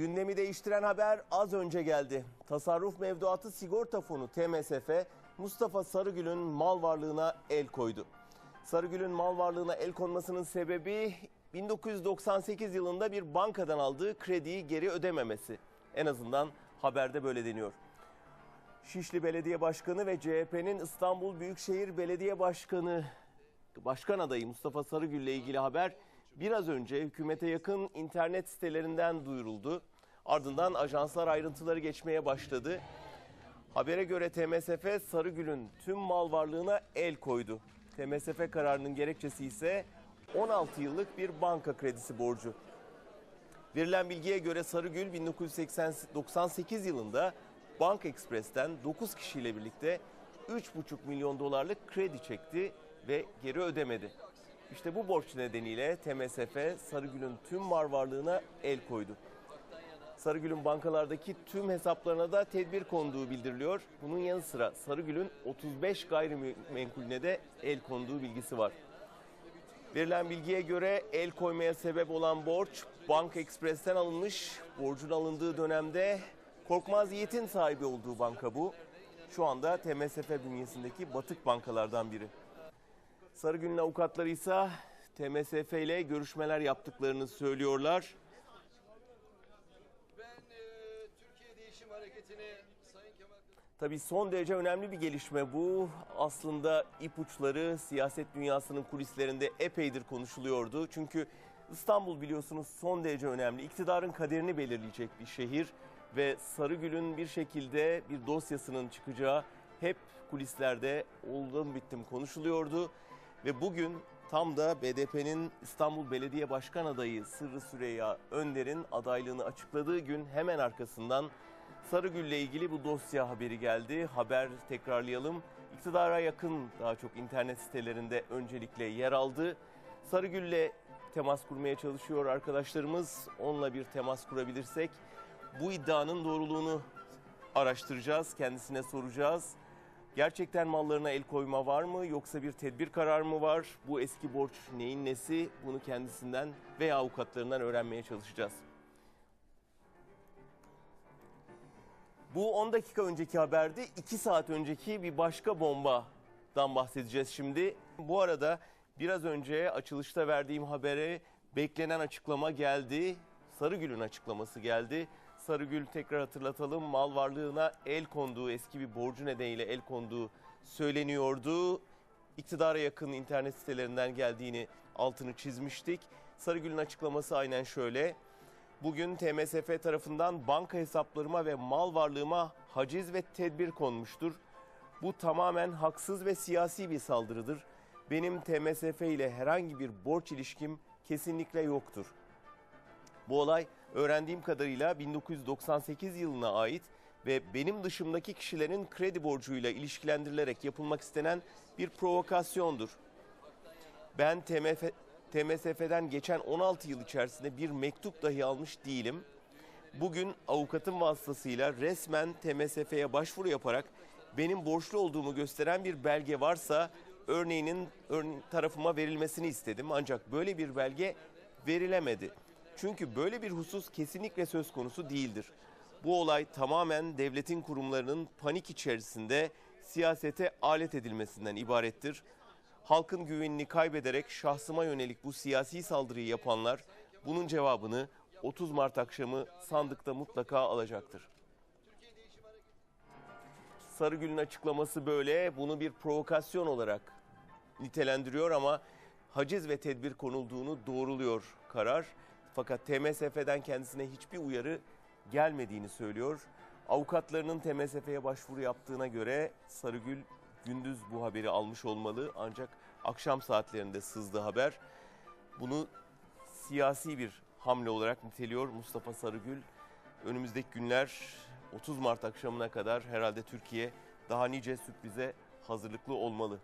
Gündemi değiştiren haber az önce geldi. Tasarruf Mevduatı Sigorta Fonu TMSF Mustafa Sarıgül'ün mal varlığına el koydu. Sarıgül'ün mal varlığına el konmasının sebebi 1998 yılında bir bankadan aldığı krediyi geri ödememesi. En azından haberde böyle deniyor. Şişli Belediye Başkanı ve CHP'nin İstanbul Büyükşehir Belediye Başkanı Başkan adayı Mustafa Sarıgül ile ilgili haber biraz önce hükümete yakın internet sitelerinden duyuruldu. Ardından ajanslar ayrıntıları geçmeye başladı. Habere göre TMSF Sarıgül'ün tüm mal varlığına el koydu. TMSF kararının gerekçesi ise 16 yıllık bir banka kredisi borcu. Verilen bilgiye göre Sarıgül 1998 yılında Bank Express'ten 9 kişiyle birlikte 3,5 milyon dolarlık kredi çekti ve geri ödemedi. İşte bu borç nedeniyle TMSF Sarıgül'ün tüm mal varlığına el koydu. Sarıgül'ün bankalardaki tüm hesaplarına da tedbir konduğu bildiriliyor. Bunun yanı sıra Sarıgül'ün 35 gayrimenkulüne de el konduğu bilgisi var. Verilen bilgiye göre el koymaya sebep olan borç Bank Express'ten alınmış. Borcun alındığı dönemde Korkmaz Yiğit'in sahibi olduğu banka bu. Şu anda TMSF bünyesindeki batık bankalardan biri. Sarıgül'ün avukatları ise TMSF ile görüşmeler yaptıklarını söylüyorlar. Tabii son derece önemli bir gelişme bu. Aslında ipuçları siyaset dünyasının kulislerinde epeydir konuşuluyordu. Çünkü İstanbul biliyorsunuz son derece önemli. İktidarın kaderini belirleyecek bir şehir ve Sarıgül'ün bir şekilde bir dosyasının çıkacağı hep kulislerde oldum bittim konuşuluyordu. Ve bugün tam da BDP'nin İstanbul Belediye Başkan adayı Sırrı Süreyya Önder'in adaylığını açıkladığı gün hemen arkasından Sarıgül'le ilgili bu dosya haberi geldi. Haber tekrarlayalım. İktidara yakın daha çok internet sitelerinde öncelikle yer aldı. Sarıgül'le temas kurmaya çalışıyor arkadaşlarımız. Onunla bir temas kurabilirsek bu iddianın doğruluğunu araştıracağız, kendisine soracağız. Gerçekten mallarına el koyma var mı yoksa bir tedbir kararı mı var? Bu eski borç neyin nesi? Bunu kendisinden veya avukatlarından öğrenmeye çalışacağız. Bu 10 dakika önceki haberdi. 2 saat önceki bir başka bombadan bahsedeceğiz şimdi. Bu arada biraz önce açılışta verdiğim habere beklenen açıklama geldi. Sarıgül'ün açıklaması geldi. Sarıgül tekrar hatırlatalım mal varlığına el konduğu eski bir borcu nedeniyle el konduğu söyleniyordu. İktidara yakın internet sitelerinden geldiğini altını çizmiştik. Sarıgül'ün açıklaması aynen şöyle. Bugün TMSF tarafından banka hesaplarıma ve mal varlığıma haciz ve tedbir konmuştur. Bu tamamen haksız ve siyasi bir saldırıdır. Benim TMSF ile herhangi bir borç ilişkim kesinlikle yoktur. Bu olay öğrendiğim kadarıyla 1998 yılına ait ve benim dışımdaki kişilerin kredi borcuyla ilişkilendirilerek yapılmak istenen bir provokasyondur. Ben TMF, TMSF'den geçen 16 yıl içerisinde bir mektup dahi almış değilim. Bugün avukatın vasıtasıyla resmen TMSF'ye başvuru yaparak benim borçlu olduğumu gösteren bir belge varsa örneğinin örne- tarafıma verilmesini istedim. Ancak böyle bir belge verilemedi. Çünkü böyle bir husus kesinlikle söz konusu değildir. Bu olay tamamen devletin kurumlarının panik içerisinde siyasete alet edilmesinden ibarettir. Halkın güvenini kaybederek şahsıma yönelik bu siyasi saldırıyı yapanlar bunun cevabını 30 Mart akşamı sandıkta mutlaka alacaktır. Sarıgül'ün açıklaması böyle. Bunu bir provokasyon olarak nitelendiriyor ama haciz ve tedbir konulduğunu doğruluyor karar. Fakat TMSF'den kendisine hiçbir uyarı gelmediğini söylüyor. Avukatlarının TMSF'ye başvuru yaptığına göre Sarıgül gündüz bu haberi almış olmalı ancak akşam saatlerinde sızdı haber. Bunu siyasi bir hamle olarak niteliyor Mustafa Sarıgül. Önümüzdeki günler 30 Mart akşamına kadar herhalde Türkiye daha nice sürprize hazırlıklı olmalı.